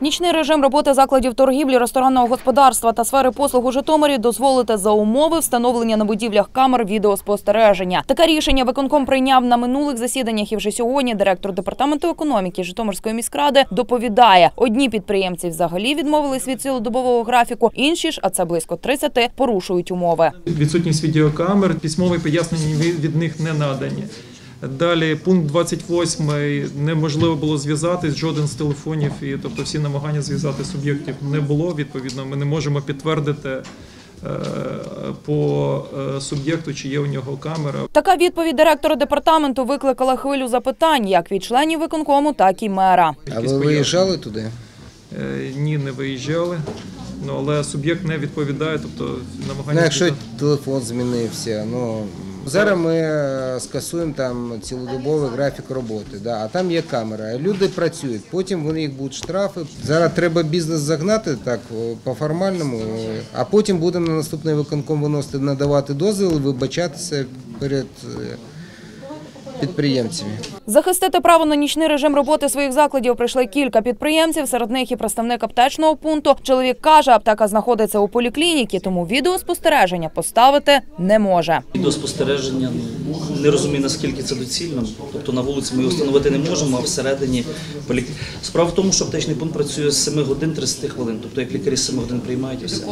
Нічний режим роботи закладів торгівлі, ресторанного господарства та сфери послуг у Житомирі дозволити за умови встановлення на будівлях камер відеоспостереження. Таке рішення виконком прийняв на минулих засіданнях. І вже сьогодні директор департаменту економіки Житомирської міськради доповідає: одні підприємці взагалі відмовились від цілодобового графіку, інші ж, а це близько 30, порушують умови. Відсутність відеокамер, письмові пояснення від- них не надані. Далі пункт 28 неможливо було зв'язати жоден з телефонів, і тобто всі намагання зв'язати суб'єктів не було. Відповідно, ми не можемо підтвердити е, по е, суб'єкту, чи є у нього камера. Така відповідь директора департаменту викликала хвилю запитань як від членів виконкому, так і мера. А ви виїжджали туди? Е, Ні, не виїжджали. Ну але суб'єкт не відповідає, тобто намагання. Ну, якщо телефон змінився, ну зараз ми е, скасуємо там цілодобовий графік роботи, да, а там є камера. Люди працюють, потім вони їх будуть штрафи. Зараз треба бізнес загнати так по формальному, е, а потім будемо на наступний виконком виносити, надавати дозвіл, вибачатися перед е, підприємцями. Захистити право на нічний режим роботи своїх закладів прийшли кілька підприємців. Серед них і представник аптечного пункту. Чоловік каже, аптека знаходиться у поліклініці, тому відеоспостереження поставити не може. Відеоспостереження не розумію наскільки це доцільно. Тобто на вулиці ми його встановити не можемо, а всередині полік... Справа в тому, що аптечний пункт працює з 7 годин 30 хвилин. Тобто як лікарі з 7 годин приймають і все.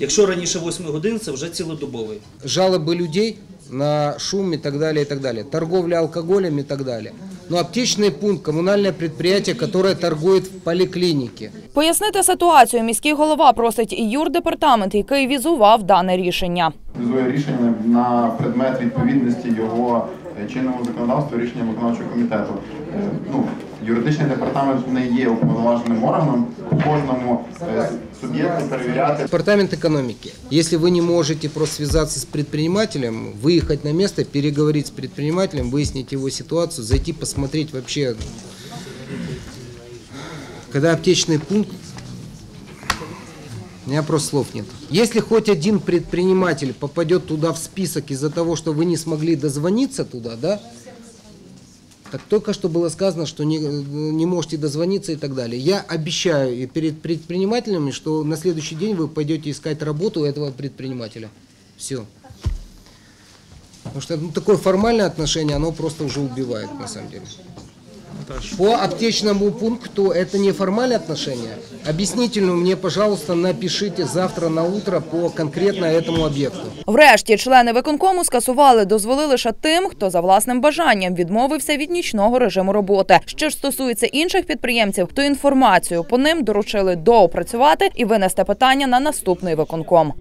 Якщо раніше 8 годин, це вже цілодобовий. жалобы людей на шум и так далее, и так далее. Торговля алкоголем и так далее. Но аптечный пункт, коммунальное предприятие, которое торгует в поликлинике. Пояснити ситуацію міський голова просить і юрдепартамент, який візував дане рішення. візує рішення на предмет відповідності його е, чинному законодавству рішення виконавчого комітету. Е, Ну, юридичний департамент не є уповноваженим органом по кожному е, суб'єкту перевіряти Департамент экономики. Если вы не можете просто связаться с предпринимателем, выехать на место, переговорить с предпринимателем, выяснить его ситуацию, зайти посмотреть вообще, когда аптечный пункт, у меня просто слов нет. Если хоть один предприниматель попадет туда в список из-за того, что вы не смогли дозвониться туда, да, так только что было сказано, что не, не можете дозвониться и так далее. Я обещаю и перед предпринимателями, что на следующий день вы пойдете искать работу у этого предпринимателя. Все. Потому что ну, такое формальное отношение, оно просто уже убивает на самом деле. Наташ. По аптечному пункту это не формальное отношение. Объяснительную мне, пожалуйста, напишите завтра на утро по конкретно этому объекту. Врешті члени виконкому скасували дозволи лише тим, хто за власним бажанням відмовився від нічного режиму роботи. Що ж стосується інших підприємців, то інформацію по ним доручили доопрацювати і винести питання на наступний виконком.